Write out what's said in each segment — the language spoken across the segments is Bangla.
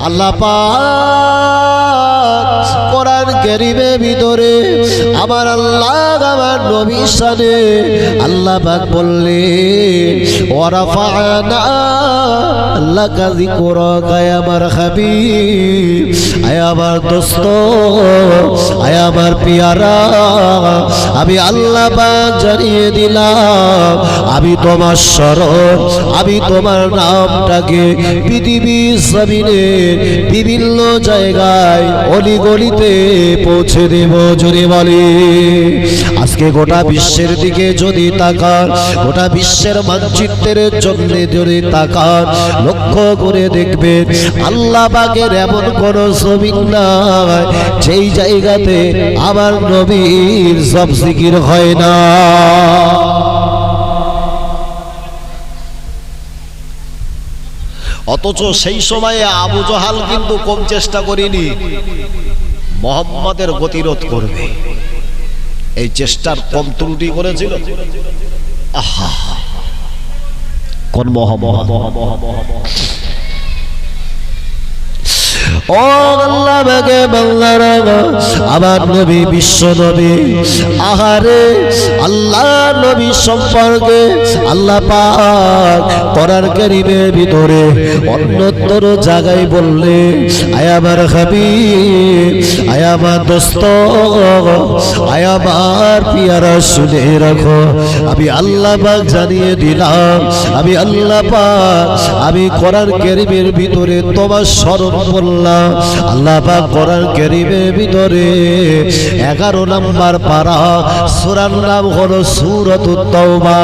আল্লাহ পাক কোরআন ভিতরে আমার আল্লাহ আমার নবী সানে আল্লাহ বললে ওয়ারাফানা আল্লাহ কাজী কোরআন আমার হাবিব আয় আমার দোস্ত আয় আমার পিয়ারা, আমি আল্লাহ জানিয়ে দিলাম, আমি তোমার স্মরণ, আমি তোমার নামটাকে পৃথিবীর জমিনের বিভিন্ন জায়গায় অলিগলিতে পৌঁছে দেব, জোরে বলে। আজকে গোটা বিশ্বের দিকে যদি তাকান গোটা বিশ্বের মানচিত্রের জন্য যদি তাকান লক্ষ্য করে দেখবেন আল্লাহ বাগের এমন কোন জমিন নাই যেই জায়গাতে আমার নবীর সব জিকির হয় না। অথচ সেই সময়ে আবু জহাল কিন্তু কম চেষ্টা করিনি মোহাম্মদের গতিরোধ করবে। এই চেষ্টার কম ত্রুটি করেছিল। আহা কোন মোহাম্মদ ও আল্লাহ বাগে আমার নবী বিশ্ব নবী। আহারে, আল্লাহ নবী সম্পর্কে আল্লাহ পাক করার কারিমের ভিতরে অন্যতর জায়গায় বললে, আয় আমার হাবিব, আয় আমার দোস্ত, আয় আমার পিয়ারা, শুনে রাখো। আমি আল্লাহ পাক জানিয়ে দিলাম, আমি আল্লাহ পাক, আমি করার কারিমের ভিতরে তোমার স্মরণ বললাম। আল্লাহ পাক কোরআন কারীমের ভিতরে 11 নাম্বার পারা, সূরার নাম হলো সূরাতুত তাওবা।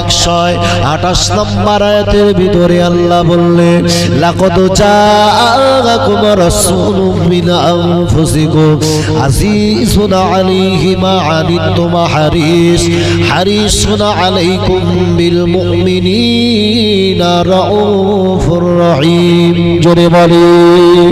128 নাম্বার আয়াতের ভিতরে আল্লাহ বললেন, লাকাদ জাআকুম রাসূলুম মিন আনফুসিকুম আজিজুন আলাইহি মা আনিতুম হারিস, হারিসুন রহিম। জোরে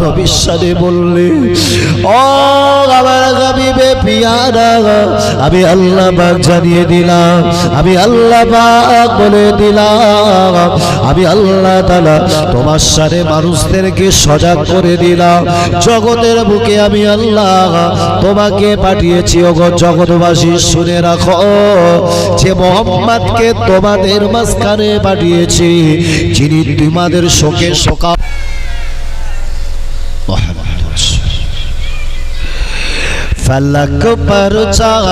ভবিষ্যতে ও আমার পিয়ারা, আমি আল্লাহ জানিয়ে দিলাম, আমি আল্লাহ বলে দিলাম, আমি আল্লাহ তাআলা তোমার সাথে মানুষদেরকে সজাগ করে দিলাম, জগতের বুকে আমি আল্লাহ তোমাকে পাঠিয়েছি, ওগো জগৎবাসী, শুনে রাখো, যে মোহাম্মদকে তোমাদের মাঝখানে পাঠিয়েছি, যিনি তোমাদের শোকে کے سکا فلک پر چاہ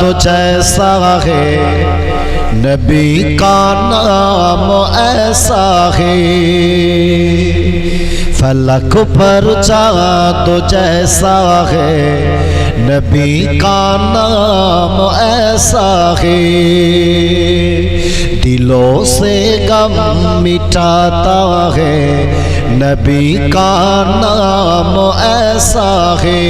تو جیسا ہے نبی کا نام ایسا ہے فلک پر چاہ تو جیسا ہے نبی کا نام ایسا ہے دلوں سے غم مٹاتا ہے۔ نبی کا نام ایسا ہے۔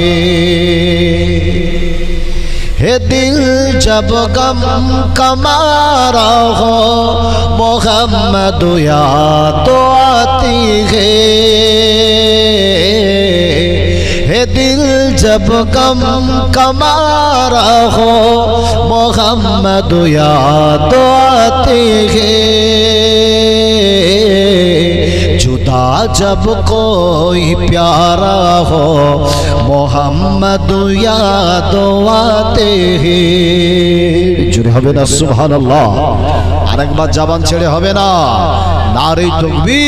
ہے دل جب غم کمارا ہو، محمد یا تو آتی ہے۔ হে দিল জব কম কমার হো মোহাম্মদয়া দোয়াতে হে। জুদা জব কই প্যারা হো মোহাম্মদয়া দোয়াতে হে। হবে না, সুবহানাল্লাহ। আরেকবার জবান ছেড়ে হবে না। নারী তুকবি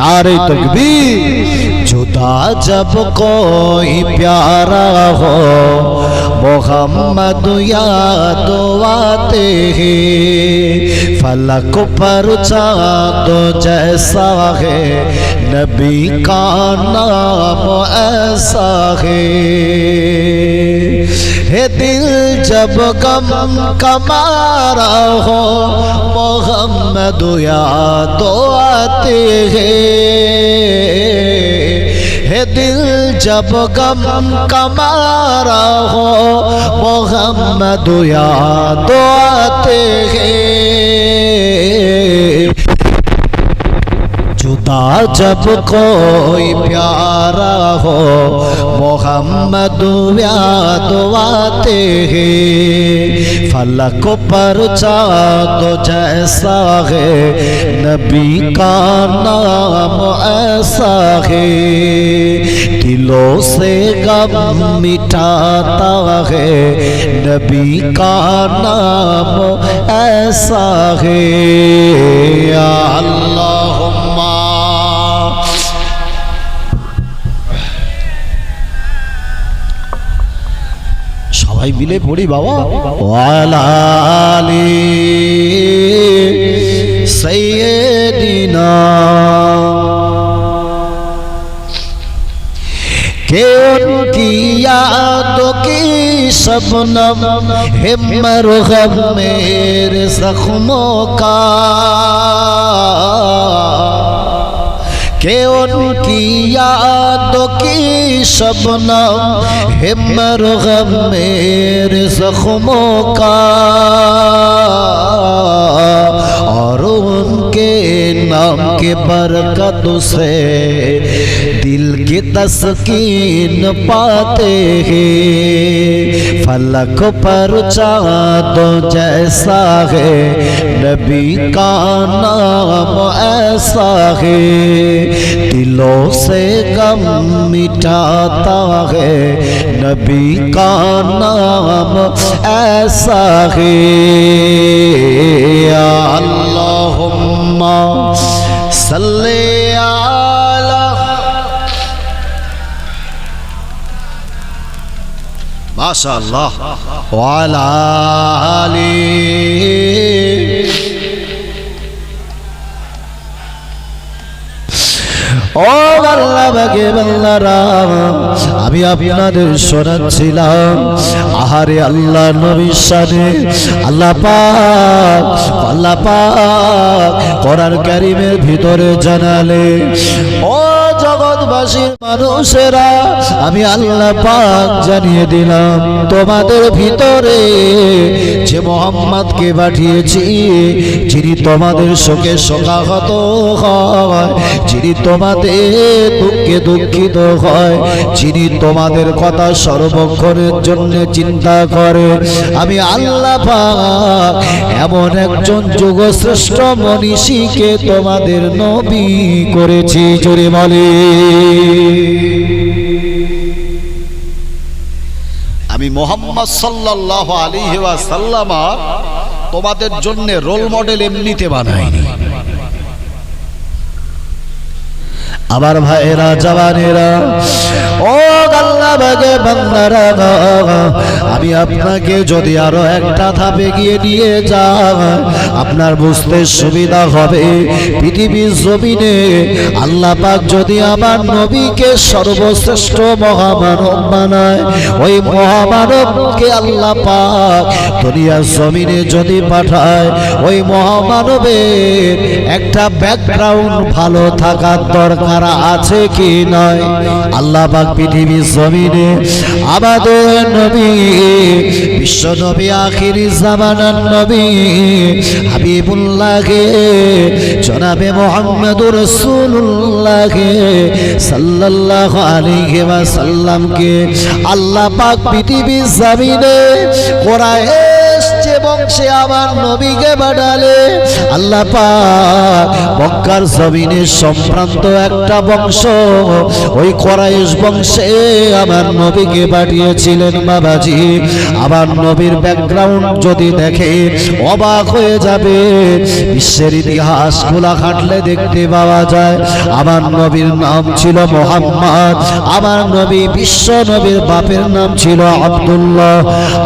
নারী তুকবি जुदा जब कोई प्यारा हो मोहम्मद याद आते हैं फलक पर चाँद जैसा है نبی کا نام ایسا ہے۔ ہے دل جب کم کمارا ہو، محمد یا تو آتے ہیں۔ ہے دل جب غم کمارا ہو، محمد یا تو آتے ہیں۔ जब कोई प्यारा हो मोहम्मद याद आते हैं फलक पर चाँद जैसा है नबी का नाम ऐसा है दिलों से गम मिटाता है नबी का नाम ऐसा है या সবাই মিলে পড়ি বাবা। ওয়ালালি সৈয়দিনা কেউ किया तो की शबनम हिमरगम मेरे کہ ان کی یادوں کی شبنم ہے مرغم میرے زخموں کا۔ اور ان کے نام کے برکت سے دل کی تسکین پاتے ہیں۔ فلک پر چاند جیسا ہے۔ نبی کا نام ایسا ہے۔ دلوں سے غم مٹاتا ہے۔ نبی کا نام ایسا ہے۔ یا اللہم صلی علی আমি আপনাদের শোনাচ্ছিলাম। আহারে আল্লাহ নবীর আল্লাহ পাক আল্লাহ পাক, কোরআন কারিমের ভিতরে জানালে। ও জগৎবাসীর মানুষেরা, আমি আল্লাহ পাক জানিয়ে দিলাম, তোমাদের ভিতরে যে মোহাম্মদকে পাঠিয়েছি, যিনি তোমাদের শোকে শোকাহত হয়, যিনি তোমাদের দুঃখে দুঃখিত হয়, যিনি তোমাদের কথা সর্বক্ষণের জন্য চিন্তা করে। আমি আল্লাহ পাক এমন একজন যুগশ্রেষ্ঠ মনীষীকে তোমাদের নবী করেছি, জোরে বলে আমি মোহাম্মদ সাল্লাহ আলী সাল্লামা তোমাদের জন্য রোল মডেল এমনিতে বানাইনি। আমার ভাইয়েরা, জওয়ানেরা, ও বাগে বান্দারা আমি আপনাকে যদি আরও একটা ধাপে গিয়ে নিয়ে যাই, আপনার বুঝতে সুবিধা হবে। পৃথিবীর জমিনে আল্লাহ পাক যদি আমার নবীকে সর্বশ্রেষ্ঠ মহামানব বানায়, ওই মহামানবকে আল্লাহ পাক দুনিয়ার জমিনে যদি পাঠায়, ওই মহামানবের একটা ব্যাকগ্রাউন্ড ভালো থাকার দরকার আছে কি নয় আল্লাহ পাক পৃথিবীর জমিনে আমাদের নবী, বিশ্ব নবী, আখির জামানার নবী, হাবিবুল্লাহকে, জনাবে মোহাম্মদুর রাসূলুল্লাহকে, সাল্লাল্লাহু আলাইহি ওয়াসাল্লামকে। আল্লাহ পাক পৃথিবীর জামিনে কোরআ বংশে আমার নবীকে বাড়ালে আল্লাহ মক্কার জমিনে সম্ভ্রান্ত একটা বংশ, ওই কোরাইশ বংশে আমার নবীকে পাঠিয়েছিলেন বাবাজি। আমার নবীর ব্যাকগ্রাউন্ড যদি দেখে অবাক হয়ে যাবে, বিশ্বের ইতিহাস খোলা খাটলে দেখতে পাওয়া যায়। আমার নবীর নাম ছিল মোহাম্মদ, আমার নবী বিশ্ব নবীর বাপের নাম ছিল আব্দুল্লাহ,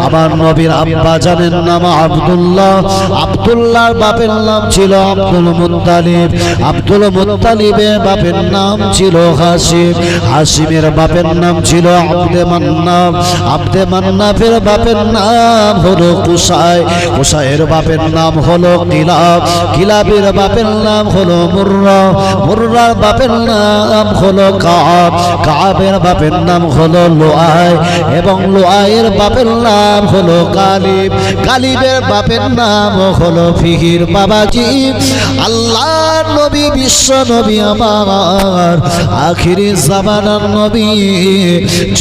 আমার নবীর আব্বা জানের নাম আব্দুল্লাহ। আব্দুল্লাহর বাপের নাম ছিল আব্দুল মুত্তালিব। আব্দুল মুত্তালিবের বাপের নাম ছিল হাসিম। হাসিমের বাপের নাম ছিল আব্দে মান্নাফ আব্দে মান্নাফের বাপের নাম হলো কুসাই। কুসাইয়ের বাপের নাম হলো কিলাব। কিলাবের বাপের নাম হলো মুর্রা। মুর্রার বাপের নাম হলো কাব। কাবের বাপের নাম হলো লোয়াই। এবং লোয়াইয়ের বাপের নাম হলো কালিব। কালিবের তাদের বাপের নাম হলো ফিহির বাবাজি। আল্লাহ নবী, বিশ্ব নবী আমার। আখিরি জামানার নবী।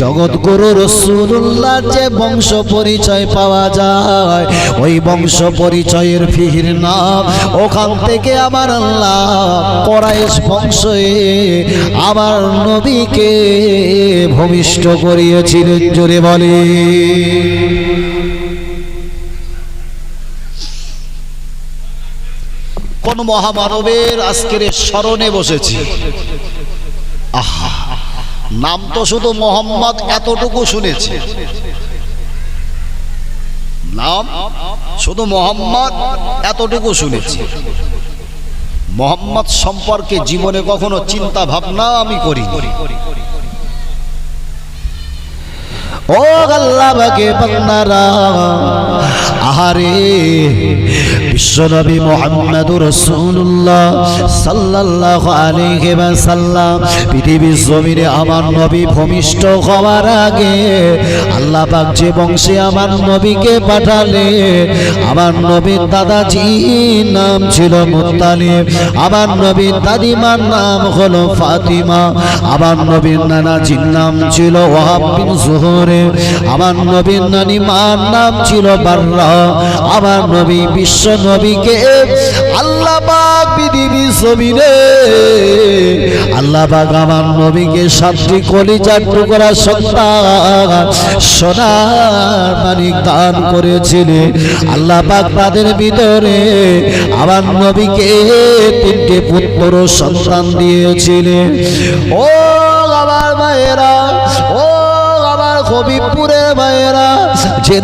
জগৎ গুরু রসুল্লাহ যে বংশ পরিচয় পাওয়া যায়, ওই বংশ পরিচয়ের ফিহির নাম। ওখান থেকে আমার আল্লাহ করাইশ বংশে আমার নবীকে ভূমিষ্ঠ করিয়েছিলেন, জোরে বলে মহামানবের আজকের স্মরণে বসেছি। আহা, নাম তো শুধু মোহাম্মদ এতটুকু শুনেছি। নাম শুধু মোহাম্মদ এতটুকু শুনেছি। মোহাম্মদ সম্পর্কে জীবনে কখনো চিন্তা ভাবনা আমি করি ও আল্লাহ, বাগে বান্দারা, আহারে বিশ্বনবী মুহাম্মদুর রাসূলুল্লাহ সাল্লাল্লাহু আলাইহি সাল্লাম পৃথিবীর জমিনে আমার নবী ভূমিষ্ঠ হওয়ার আগে আল্লাহ পাক যে বংশে আমার নবীকে পাঠালে আমার নবীর দাদাজি নাম ছিল মুত্তালিব আমার নবীর দাদিমার নাম হলো ফাতিমা, আমার নবীর নানাজির নাম ছিল ওয়াহাব জুহরে, আমার নবীর নানিমার নাম ছিল বাররা আমার নবী বিশ্ব নবীকে আল্লাহ পাক পৃথিবী জমিনে, আল্লাহ পাক আমার নবীকে সাতটি কলিজার টুকরা সন্তান, সোনার মানিক দান করেছিলেন। আল্লাহ পাক তাদের ভিতরে আমার নবীকে তিনটে পুত্র সন্তান দিয়েছিলেন। ও আমার মায়েরা ও হবিবপুরের যে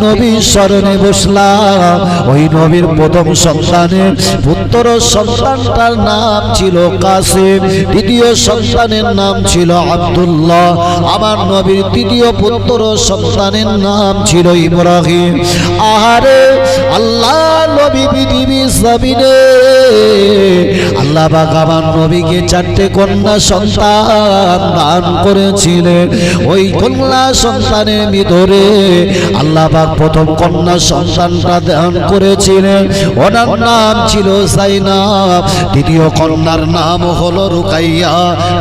বসলাম, ওই নবীর প্রথম সন্তানের পুত্র সন্তানটার নাম ছিল কাসিম, দ্বিতীয় সন্তানের নাম ছিল আব্দুল্লাহ, আমার নবীর তৃতীয় পুত্র সন্তানের নাম ছিল ইব্রাহিম। আহারে আল্লাহ নবী পৃথিবী আল্লাহ পাক আমার নবীকে চারটে কন্যা সন্তান দান করেছিলেন। ওই কন্যা সন্তানের ভিতরে আল্লাহ পাক প্রথম কন্যা সন্তানটা দান করেছিলেন। ওনার নাম ছিল সাইনাব দ্বিতীয় কন্যার নাম হলো রুকাইয়া।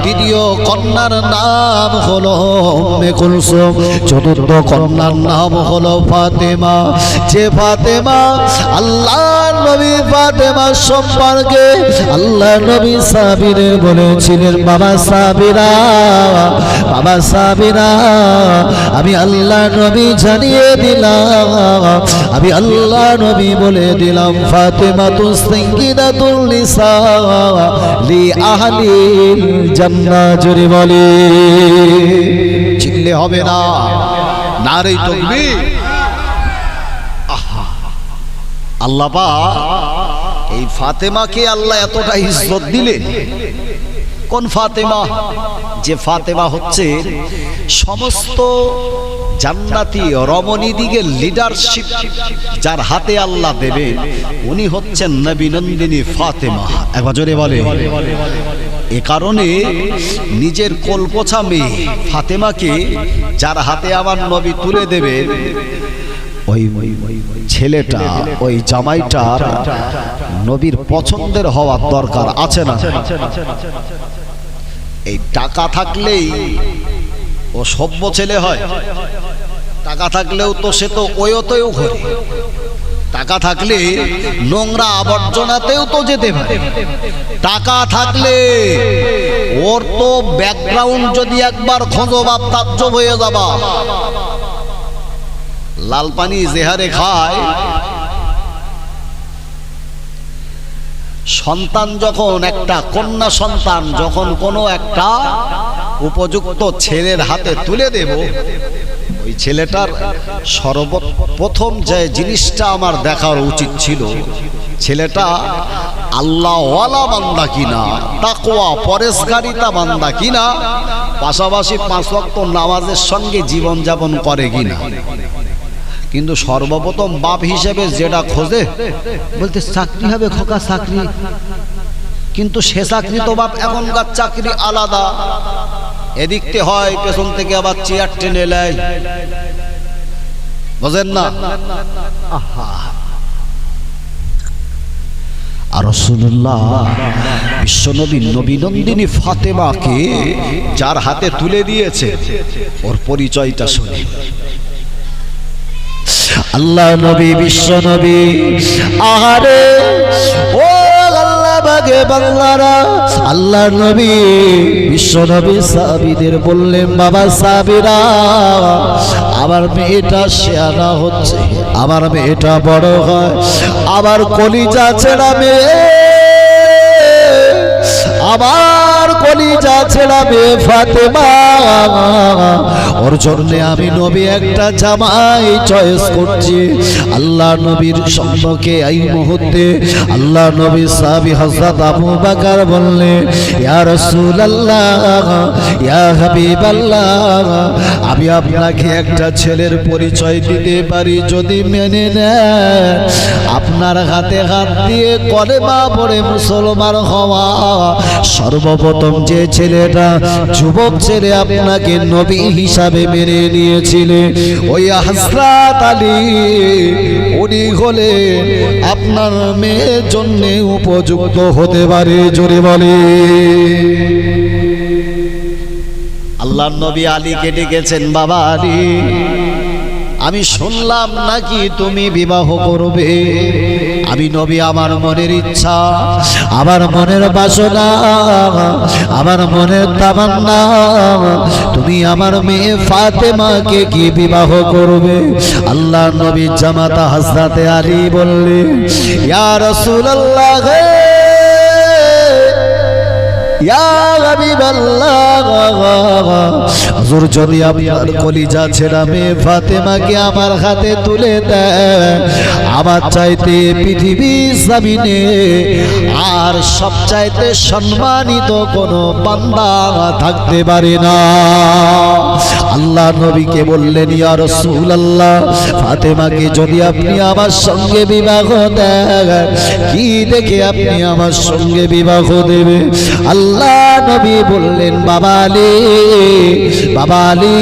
তৃতীয় কন্যার নাম হলো কুলসুম। চতুর্থ কন্যার নাম হলো ফাতেমা। যে ফাতেমা আল্লাহ নবী ফাতেমা সম্পর্কে আল্লাহ নবী সাবিরে বলেছিলেন, বাবা সাবিরা বাবা সাবিরা আমি আল্লাহ নবী জানিয়ে দিলাম, আমি আল্লাহ নবী বলে দিলাম ফাতেমা তু সঙ্গীদাতুল নিসা লি আহলিল জান্নাহ। জুরি বলে। চিল্লে হবে না। নারে তকবীর। আল্লাহ এই ফাতেমাকে আল্লাহ এতটা ইজ্জত দিলেন। কোন ফাতেমা? যে ফাতেমা হচ্ছে সমস্ত জান্নাতি রমণী দিকে লিডারশিপ যার হাতে আল্লাহ দেবেন, উনি হচ্ছেন নবীনন্দিনী ফাতেমা। একবার জোরে বলে এ কারণে নিজের কলপোছা মেয়ে ফাতেমাকে যার হাতে আমার নবী তুলে দেবেন, ওই ছেলেটা, ওই জামাইটার নবীর পছন্দের হওয়ার দরকার আছে না? এই টাকা থাকলেই ও সভ্য ছেলে হয়। টাকা থাকলেও তো সে তো ওয়তেও ঘরে। টাকা থাকলে নোংরা আবর্জনাতেও তো যেতে পারে। টাকা থাকলে ওর তো ব্যাকগ্রাউন্ড যদি একবার খোঁজো বা তাজ্জব হয়ে যাবা। লাল পানি জেহারে খায়। সন্তান যখন একটা, কন্যা সন্তান যখন কোনো একটা উপযুক্ত ছেলের হাতে তুলে দেব, ওই ছেলেটার সর্বপ্রথম যে জিনিসটা আমার দেখার উচিত ছিল, ছেলেটা আল্লাহওয়ালা বান্দা কিনা তাকোয়া পরেশগারিতা বান্দা কিনা, পাশাপাশি পাঁচ ওয়াক্ত নামাজের সঙ্গে জীবনযাপন করে কিনা। কিন্তু সর্বপ্রথম বাপ হিসেবে যেটা খোঁজে, বলতে চাকরি হবে খোকা চাকরি। কিন্তু সে চাকরি তো বাপ এখনকার চাকরি আলাদা। এদিকতে হয়, পেছন থেকে আবার চেয়ার টেনে নেয়। বোঝেন না? ফাতেমাকে যার হাতে তুলে দিয়েছে, ওর পরিচয়টা শুনে। আল্লাহ নবী, বিশ্ব নবী। আহারে, ও বাগে বাংলারা, আল্লাহ নবী, বিশ্ব নবী সাবিদের বললেন, বাবা সাবিরা আমার মেয়েটা শেয়ারা হচ্ছে, আমার মেয়েটা বড় হয় আবার কলিজা ছেড়া মেয়ে। আমার কলিজা ছেড়া মেয়ে ফাতেমা। ওর জন্য আমি নবী একটা জামাই চয়েস করছি। আল্লাহ নবীর সম্পর্কে এই মুহূর্তে আল্লাহ নবী সাহাবী হযরত আবু বকর বললেন, ইয়া রাসূলুল্লাহ, ইয়া হাবিবাল্লাহ, আমি আপনাকে একটা ছেলের পরিচয় দিতে পারি যদি মেনে নেন। আপনার হাতে হাত দিয়ে কলেমা পড়ে মুসলমান হওয়া সর্বপ্রথম যে ছেলেটা যুবক ছেলে আপনাকে নবী হিসাবে মেনে নিয়েছিলেন, ওই হাসরাত আলী, উনি হলে আপনার মেয়ের জন্য উপযুক্ত হতে পারে, জোরে বলে। আল্লাহ নবী আলীকে ডেকেছেন, বাবা আলী, আমি শুনলাম নাকি তুমি বিবাহ করবে। আমি নবী, আমার মনের ইচ্ছা, আমার মনের বাসনা, আমার মনের তামান্না। তুমি আমার মেয়ে ফাতেমাকে কি বিবাহ করবে? আল্লাহ নবী জামাতা হাসনাতে আলী বললে, ইয়া রাসূলুল্লাহ হুজুর, যদি আপনার কলিজা ছেড়া মেয়ে ফাতেমাকে আমার হাতে তুলে দেয়, আমার চাইতে পৃথিবী জামিনে আর সব চাইতে সম্মানিত কোনো বান্দা থাকতে পারে না। আল্লাহ নবীকে বললেন, ইয়া রাসূলুল্লাহ, ফাতেমাকে যদি আপনি আমার সঙ্গে বিবাহ দেন, কি দেখে আপনি আমার সঙ্গে বিবাহ দেবে আল্লাহ নবী বললেন, বাবা আলী বাবা আলী,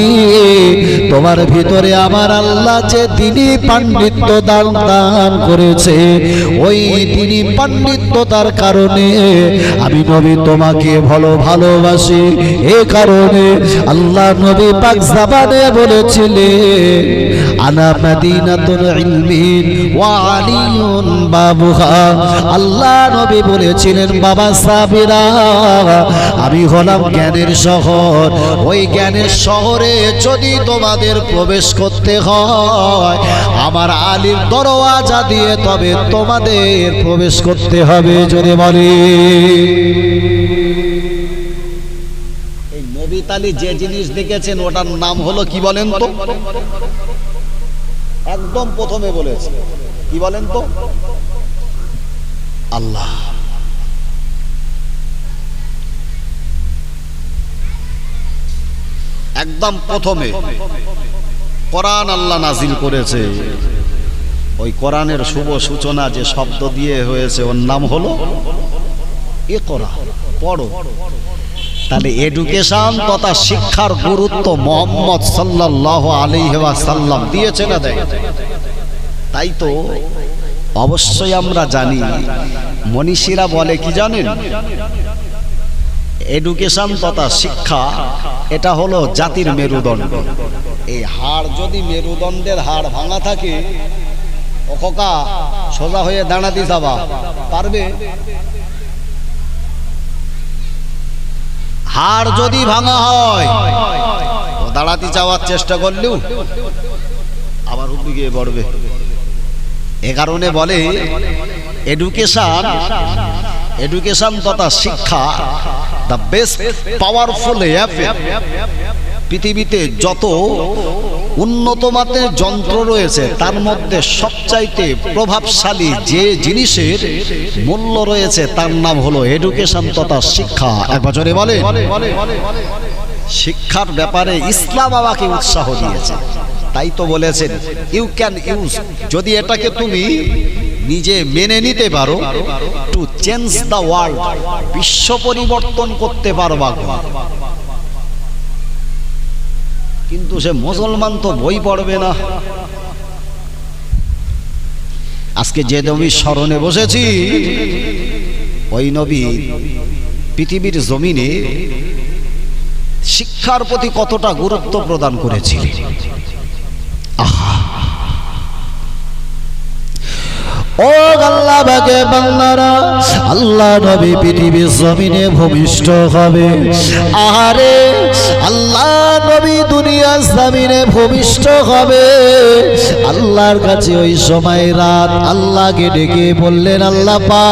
তোমার ভিতরে আমার আল্লাহ যে তিনি পাণ্ডিত্য দান দান করেছে, ওই তিনি পাণ্ডিত্যতার কারণে আমি নবী তোমাকে ভালো ভালোবাসি। এ কারণে আল্লাহ নবী পাক জাবানে বলেছিলেন, আনা মাদিনাতুল ইলমিন ওয়া আলিয়ুন বাবুহা। আল্লাহ নবী বলেছিলেন, বাবা সাবিরা আমি হলাম জ্ঞানের শহর। ওই জ্ঞানের শহরে যদি তোমাদের প্রবেশ করতে হয়, আমার আলীর দরওয়াজা দিয়ে তবে তোমাদের প্রবেশ করতে হবে, যদি বলে। যে জিনিস দেখেছেন, ওটার নাম হলো কি বলেন তো? একদম প্রথমে বলেছে। কি বলেন তো? আল্লাহ। একদম প্রথমে। কোরআন আল্লাহ নাজিল করেছে। ওই কোরআনের শুভ সূচনা যে শব্দ দিয়ে হয়েছে, ওর নাম হলো এ করা পড়ো। তাহলে এডুকেশন তথা শিক্ষার গুরুত্ব মোহাম্মদ সাল্লাহ আলিহা সাল্লাম দিয়েছে না দেয়? তাই তো অবশ্যই আমরা জানি। মনীষীরা বলে কি জানেন? এডুকেশন তথা শিক্ষা, এটা হলো জাতির মেরুদণ্ড। এই হাড় যদি মেরুদণ্ডের হাড় ভাঙা থাকে খোকা সোজা হয়ে দাঁড়াতে যাবা, পারবে? হাড় যদি ভাঙা হয় দাঁড়াতে যাওয়ার চেষ্টা করলেও আবার গিয়ে পড়বে এ কারণে বলে এডুকেশন এডুকেশন তথা শিক্ষা দ্য বেস্ট পাওয়ারফুল পৃথিবীতে যত উন্নত মাত্রের যন্ত্র রয়েছে, তার মধ্যে সবচাইতে প্রভাবশালী যে জিনিসের মূল্য রয়েছে, তার নাম হলো এডুকেশন তথা শিক্ষা। এক বছরে বলে শিক্ষার ব্যাপারে ইসলাম আমাকে উৎসাহ দিয়েছে। তাই তো বলেছেন ইউ ক্যান ইউজ যদি এটাকে তুমি নিজে মেনে নিতে পারো টু চেঞ্জ দ্য ওয়ার্ল্ড বিশ্ব পরিবর্তন করতে পারবা কিন্তু সে মুসলমান তো বই পড়বে না। আজকে যে তুমি স্মরণে বসেছি, ওই নবী পৃথিবীর জমিনে শিক্ষার প্রতি কতটা গুরুত্ব প্রদান করেছিলেন। ও আল্লাহ বাগে বাংলারা আল্লাহ নবী পৃথিবীর জমিনে ভূমিষ্ঠ হবে। আহারে, আল্লাহ নবী দুনিয়া জমিনে ভূমিষ্ঠ হবে। আল্লাহর কাছে ওই সময় রাত আল্লাহকে ডেকে বললেন, আল্লাহ পা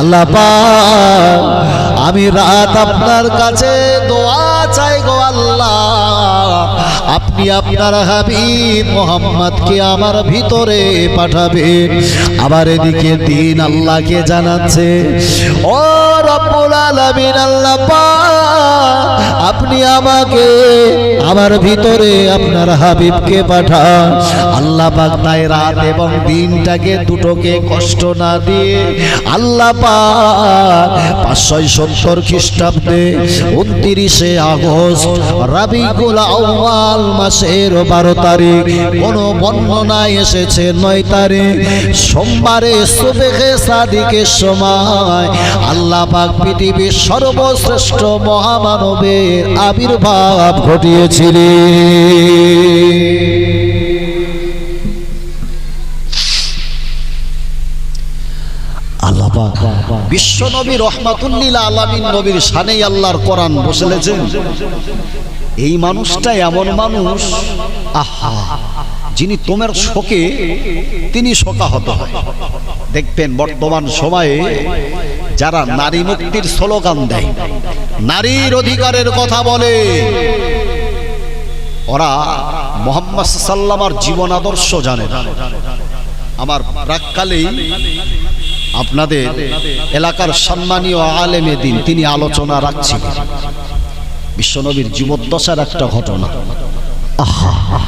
আল্লাহ পা, আমি রাত আপনার কাছে দোয়া চাই গো আল্লাহ। আপনি আপনার হাবিব মোহাম্মদকে আমার ভিতরে পাঠাবেন। আবার এদিকে দিন আল্লাহকে জানাচ্ছে ও রব্বুল আলামিন আল্লাহ পাক, আপনি আমাকে আমার ভিতরে আপনার হাবিবকে পাঠান। আল্লাহ পাক তাই রাত এবং দিনটাকে দুটোকে কষ্ট না দিয়ে আল্লাহ পাক পাঁচশো সত্তর খ্রিস্টাব্দে উনত্রিশে আগস্ট রাবিকুল আউয়াল মাসের বারো তারিখ, কোন বর্ণনায় এসেছে নয় তারিখ। সোমবারে সুবেগে সাদিকের সময় আল্লাহ পাক পৃথিবীর সর্বশ্রেষ্ঠ মহামানবের আবির্ভাব ঘটিয়েছিলেন নবীর আল্লাহর এই এমন মানুষ, আহা, যিনি তোমার শোকে তিনি দেখবেন বর্তমান সময়ে যারা নারী মুক্তির স্লোগান দেয় নারীর অধিকারের কথা বলে। ওরা মোহাম্মদ সাল্লামার জীবন আদর্শ জানে আমার প্রাককালেই আপনাদের এলাকার সম্মানীয় আলেমে দিন তিনি আলোচনা রাখছিলেন। বিশ্বনবীর জীবদ্দশার একটা ঘটনা। আহা!